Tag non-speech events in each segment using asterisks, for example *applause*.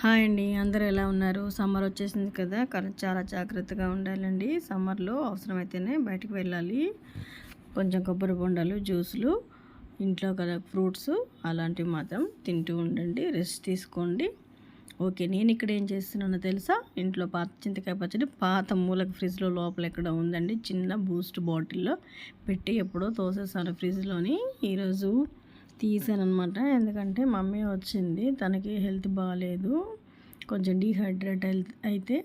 Hi అండి. అందరూ ఎలా ఉన్నారు? సమ్మర్ వచ్చేసింది కదా కరెంట్ చాలా జాగ్రత్తగా ఉండాలండి. సమ్మర్లో అవసరమైతేనే బయటకు వెళ్ళాలి. కొంచెం కొబ్బరి బొండాలు జ్యూసులు ఇంట్లో కదా ఫ్రూట్స్ అలాంటివి మాత్రం తింటూ ఉండండి. రెస్ట్ తీసుకోండి. ఓకే నేను ఇక్కడ ఏం చేస్తున్నానో తెలుసా? ఇంట్లో పాత చింతకాయ పచ్చడి పాత మూలక ఫ్రిడ్జ్లో లోపల ఎక్కడ ఉందండి. చిన్న బూస్ట్ బాటిల్లో పెట్టి ఎప్పుడో తోసేసాను ఫ్రిడ్జ్లోని. ఈరోజు తీసానమాట ఎందుకంటే మమ్మీ వచ్చింది. తనకి హెల్త్ బాగాలేదు కొంచెం డీహైడ్రేట్ అయితే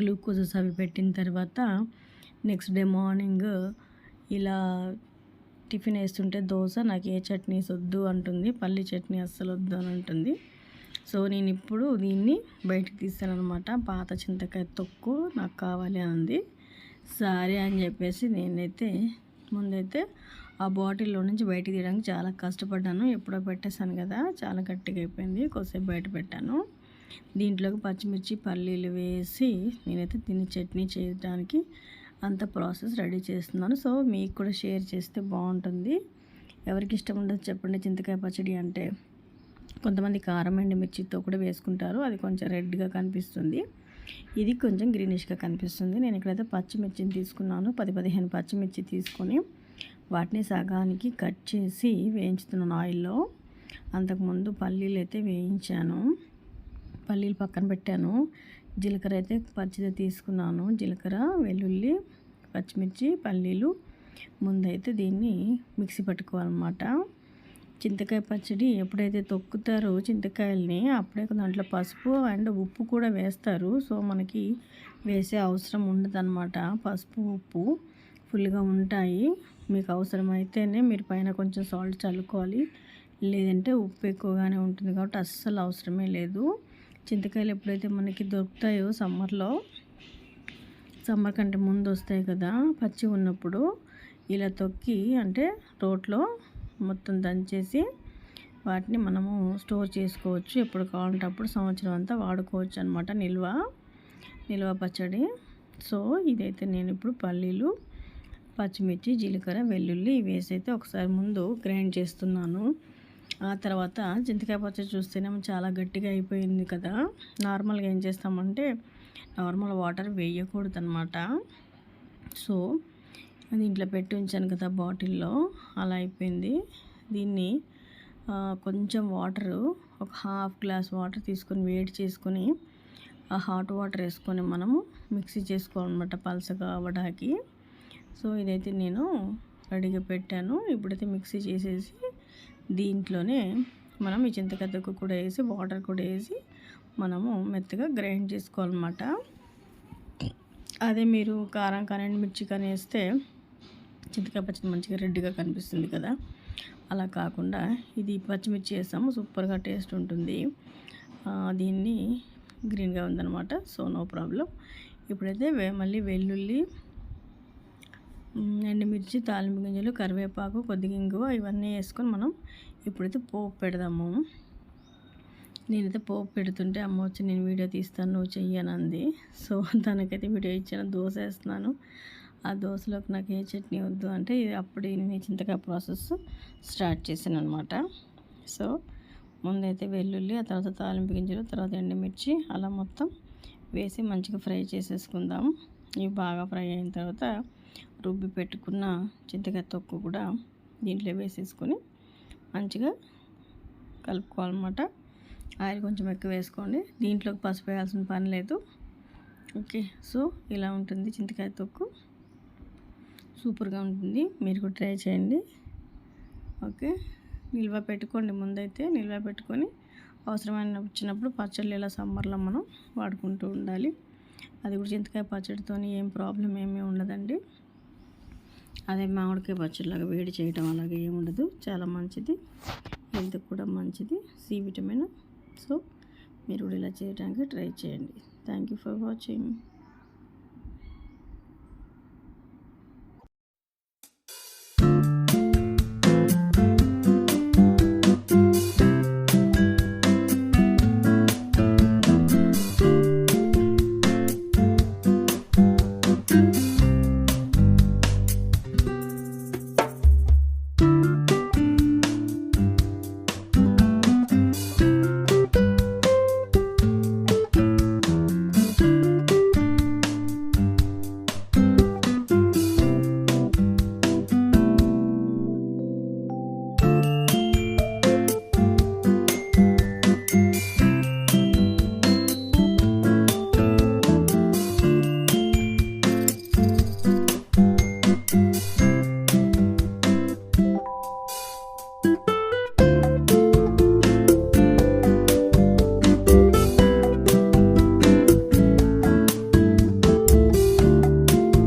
గ్లూకోజెస్ అవి పెట్టిన తర్వాత నెక్స్ట్ డే మార్నింగ్ ఇలా టిఫిన్ వేస్తుంటే దోశ నాకు ఏ చట్నీస్ వద్దు అంటుంది. పల్లి చట్నీ అస్సలు వద్దు అని అంటుంది. సో నేను ఇప్పుడు దీన్ని బయటకు తీస్తాను అనమాట పాత చింతకాయ తొక్కు నాకు కావాలి అంది సరే అని చెప్పేసి నేనైతే ముందైతే ఆ బాటిల్లో నుంచి బయటికి తీయడానికి చాలా కష్టపడ్డాను. ఎప్పుడో పెట్టేశాను కదా చాలా గట్టిగా అయిపోయింది. కొద్దిసేపు బయట పెట్టాను. దీంట్లోకి పచ్చిమిర్చి పల్లీలు వేసి నేనైతే దీన్ని చట్నీ చేయడానికి అంత ప్రాసెస్ రెడీ చేస్తున్నాను. సో మీకు కూడా షేర్ చేస్తే బాగుంటుంది. ఎవరికి ఇష్టం ఉండదు చెప్పండి. చింతకాయ పచ్చడి అంటే కొంతమంది కారం ఎండు మిర్చితో కూడా వేసుకుంటారు. అది కొంచెం రెడ్గా కనిపిస్తుంది. ఇది కొంచెం గ్రీనిష్గా కనిపిస్తుంది. నేను ఇక్కడైతే పచ్చిమిర్చిని తీసుకున్నాను. పది పదిహేను పచ్చిమిర్చి తీసుకొని వాటిని సగానికి కట్ చేసి వేయించుతున్నాను ఆయిల్లో. అంతకుముందు పల్లీలు అయితే వేయించాను. పల్లీలు పక్కన పెట్టాను. జీలకర్ర అయితే పచ్చిది తీసుకున్నాను. జీలకర్ర వెల్లుల్లి పచ్చిమిర్చి పల్లీలు. ముందైతే దీన్ని మిక్సీ పట్టుకోవాలన్నమాట. చింతకాయ పచ్చడి ఎప్పుడైతే తొక్కుతారో చింతకాయల్ని అప్పుడే దాంట్లో పసుపు అండ్ ఉప్పు కూడా వేస్తారు. సో మనకి వేసే అవసరం ఉండదన్నమాట. పసుపు ఉప్పు ఫుల్గా ఉంటాయి. మీకు అవసరమైతేనే మీరు పైన కొంచెం సాల్ట్ చల్లుకోవాలి. లేదంటే ఉప్పు ఎక్కువగానే ఉంటుంది కాబట్టి అస్సలు అవసరమే లేదు. చింతకాయలు ఎప్పుడైతే మనకి దొరుకుతాయో సమ్మర్లో సమ్మర్ కంటే ముందు వస్తాయి కదా పచ్చి ఉన్నప్పుడు ఇలా తొక్కి అంటే రోట్లో మొత్తం దంచేసి వాటిని మనము స్టోర్ చేసుకోవచ్చు. ఎప్పుడు కావాలంటే అప్పుడు సంవత్సరం అంతా వాడుకోవచ్చు అనమాట నిల్వ నిల్వ పచ్చడి. సో ఇదైతే నేను ఇప్పుడు పల్లీలు పచ్చిమిర్చి జీలకర్ర వెల్లుల్లి వేసైతే ఒకసారి ముందు గ్రైండ్ చేస్తున్నాను. ఆ తర్వాత చింతకాయ పచ్చడి చూస్తేనేమో చాలా గట్టిగా అయిపోయింది కదా. నార్మల్గా ఏం చేస్తామంటే నార్మల్ వాటర్ వేయకూడదు అనమాట సో దీంట్లో పెట్టి ఉంచాను కదా బాటిల్లో. అలా అయిపోయింది. దీన్ని కొంచెం వాటరు ఒక హాఫ్ గ్లాస్ వాటర్ తీసుకొని వేడి చేసుకొని ఆ హాట్ వాటర్ వేసుకొని మనము మిక్సీ చేసుకోవాలన్నమాట పలసగా అవ్వడానికి. సో ఇదైతే నేను రెడీగా పెట్టాను. ఇప్పుడైతే మిక్సీ చేసేసి దీంట్లోనే మనం ఈ చింతకద్దకు కూడా వేసి వాటర్ కూడా వేసి మనము మెత్తగా గ్రైండ్ చేసుకోవాలన్నమాట. అదే మీరు కారం కానీ మిర్చి కానీ వేస్తే చింతకాయ పచ్చడి మంచిగా రెడ్డిగా కనిపిస్తుంది కదా. అలా కాకుండా ఇది పచ్చిమిర్చి వేసాము సూపర్గా టేస్ట్ ఉంటుంది. దీన్ని గ్రీన్గా ఉందన్నమాట. So no problem. ఇప్పుడైతే మళ్ళీ వెల్లుల్లి ఎండుమిర్చి తాలింపు గింజలు కరివేపాకు కొద్దిగా ఇంగువ ఇవన్నీ వేసుకొని మనం ఇప్పుడైతే పోపు పెడదాము. నేనైతే పోపు పెడుతుంటే అమ్మ వచ్చి నేను వీడియో తీస్తాను నువ్వు చెయ్యనంది సో *laughs* తనకైతే వీడియో ఇచ్చాను దోశ వేస్తున్నాను. ఆ దోశలోకి నాకు ఏ చట్నీ వద్దు అంటే అప్పుడు నేను చింతకాయ ప్రాసెస్ స్టార్ట్ చేశాను అనమాట సో ముందైతే వెల్లుల్లి ఆ తర్వాత తాలింపు గింజలు తర్వాత ఎండుమిర్చి అలా మొత్తం వేసి మంచిగా ఫ్రై చేసేసుకుందాం. ఇవి బాగా ఫ్రై అయిన తర్వాత రుబ్బి పెట్టుకున్న చింతకాయ తొక్కు కూడా దీంట్లో వేసేసుకొని మంచిగా కలుపుకోవాలన్నమాట. ఆయిల్ కొంచెం ఎక్కువ వేసుకోండి. దీంట్లోకి పసుపు వేయాల్సిన పని లేదు. ఓకే సో ఇలా ఉంటుంది చింతకాయ తొక్కు సూపర్గా ఉంటుంది. మీరు కూడా ట్రై చేయండి. ఓకే నిల్వ పెట్టుకోండి. ముందైతే నిల్వ పెట్టుకొని అవసరమైన వచ్చినప్పుడు పచ్చళ్ళు ఇలా సమ్మర్లో మనం వాడుకుంటూ ఉండాలి. అది కూడా చింతకాయ పచ్చడితో ఏం ప్రాబ్లం ఏమీ ఉండదండి. అదే మామిడికాయ పచ్చడిలాగా వేడి చేయడం అలాగే ఏముండదు చాలా మంచిది. హెల్త్ కూడా మంచిది. C vitamin. సో మీరు కూడా ఇలా చేయడానికి ట్రై చేయండి. Thank you for watching.